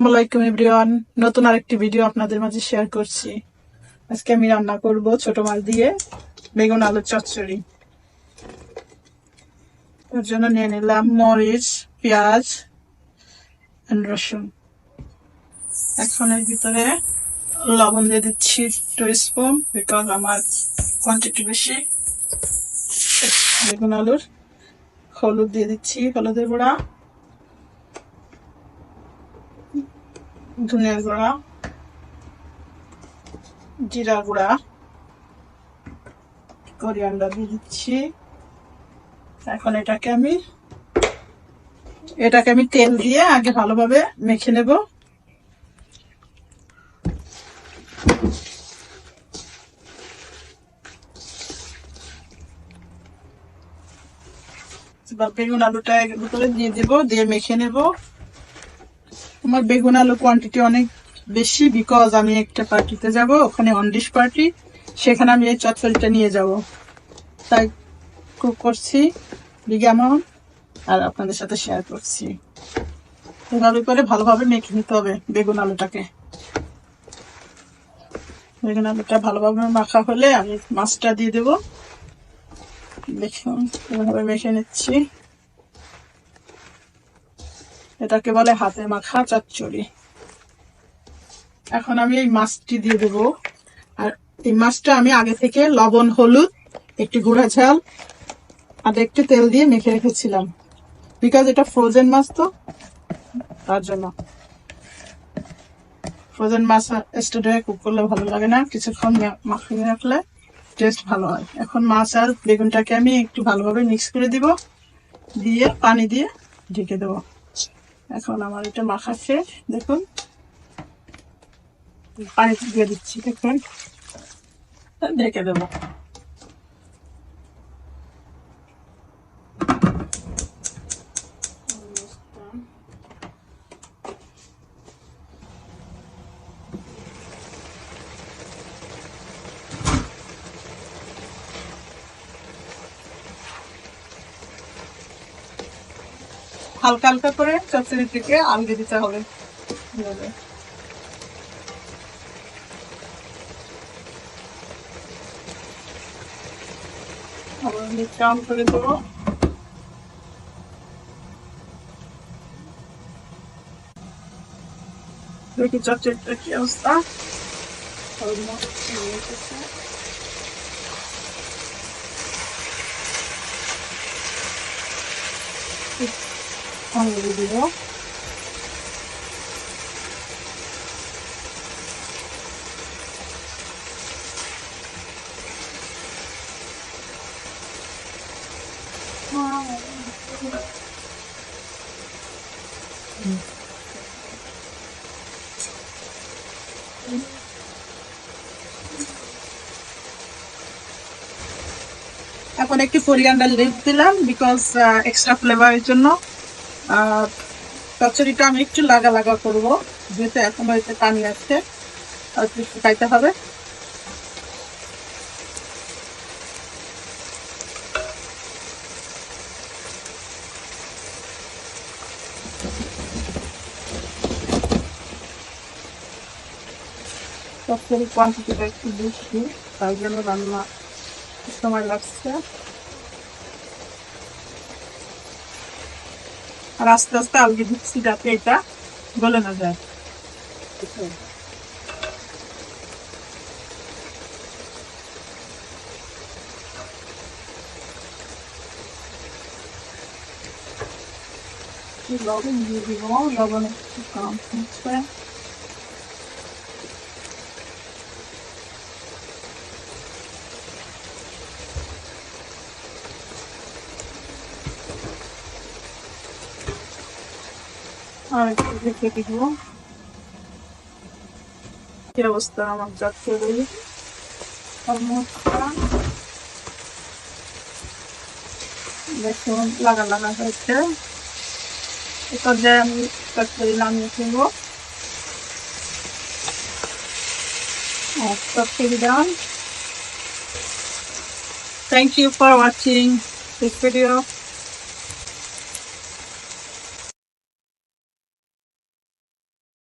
আসসালামাইকুম এভরিওয়ান। নতুন আরেকটি ভিডিও আপনাদের মাঝে শেয়ার করছি। আজকে আমি রান্না করব ছোট মাছ দিয়ে বেগুন আলুর চচ্চড়ি। ওর জন্য নিয়ে নিলাম মরিচ, পেঁয়াজ রসুন। এখন এর ভিতরে লবণ দিয়ে দিচ্ছি টু স্পুন বিকজ আমার কোয়ান্টিটি বেশি। বেগুন আলুর হলুদ দিয়ে দিচ্ছি, হলুদের গুঁড়া। ধনিয়ার গুঁড়া, জিরা গুঁড়া করিয়ান্ডার দিয়ে দিচ্ছি। এখন এটাকে আমি এটাকে আমি তেল দিয়ে আগে ভালোভাবে মেখে নেব। বেগুন আলুটা ভিতরে দিয়ে দেবো, দিয়ে মেখে নেব। আমার বেগুন আলু কোয়ান্টিটি অনেক বেশি বিকজ আমি একটা পার্টিতে যাব, ওখানে অনডিশ পার্টি সেখানে আমি এই চচ্চড়িটা নিয়ে যাব। তাই কুক করছি, বিগ অ্যামাউন্ট আর আপনাদের সাথে শেয়ার করছি। এভাবে করে ভালোভাবে মেখে নিতে হবে বেগুন আলুটাকে। বেগুন আলুটা ভালোভাবে মাখা হলে আমি মাছটা দিয়ে দেবো। দেখুন, এভাবে মেখে নিচ্ছি। এটাকে বলে হাতে মাখা চচ্চড়ি। এখন আমি এই মাছটি দিয়ে দেব। আর এই মাছটা আমি আগে থেকে লবণ, হলুদ, একটি গুঁড়া ঝাল, আর একটু তেল দিয়ে মেখে রেখেছিলাম। বিকজ এটা ফ্রোজেন মাছ তো, তার জন্য। ফ্রোজেন মাছ স্টেডে কুক করলে ভালো লাগে না। কিছুক্ষণ মাখিয়ে রাখলে টেস্ট ভালো হয়। এখন মাছ আর বেগুনটাকে আমি একটু ভালোভাবে মিক্স করে দিব। দিয়ে পানি দিয়ে ঢেকে দেবো। এখন আমার এটা মাখা শেষ দেখুন। পানি দিয়ে দিচ্ছি দেখুন। ঢেকে দেবো। হালকা হালকা করে চচ্চড়ি থেকে আলগে দিতে হবে। করে দেবো। দেখি চচ্চড়িটা কি অবস্থা। অলমোস্ট হয়ে গেছে। আঙুলে দিব এখন একটু কোরিয়ান্ডার লিভ দিলাম বিকজ এক্সট্রা ফ্লেভারের জন্য আর চচ্চড়িটা আমি একটু লাগা লাগা করব, যেহেতু এখন হয়তো পানি আছে, আর একটু শুকাইতে হবে। চচ্চড়ির কোয়ান্টিটিটা একটু বেশি তাই জন্য রান্না সময় লাগছে। আর আস্তে আস্তে আলগে দিচ্ছি যাতে এটা গলে না যায় লবণ দিয়ে দিব লবণ একটু কম হচ্ছে আর একটু ঢেকে দিব। কি অবস্থা আমার যাচ্ছে বলি দেখুন, লাগা লাগা হয়েছে। এটা যে আমি তরকারি নামিয়ে ফেলব। তরকারি ডান Thank you for watching this video.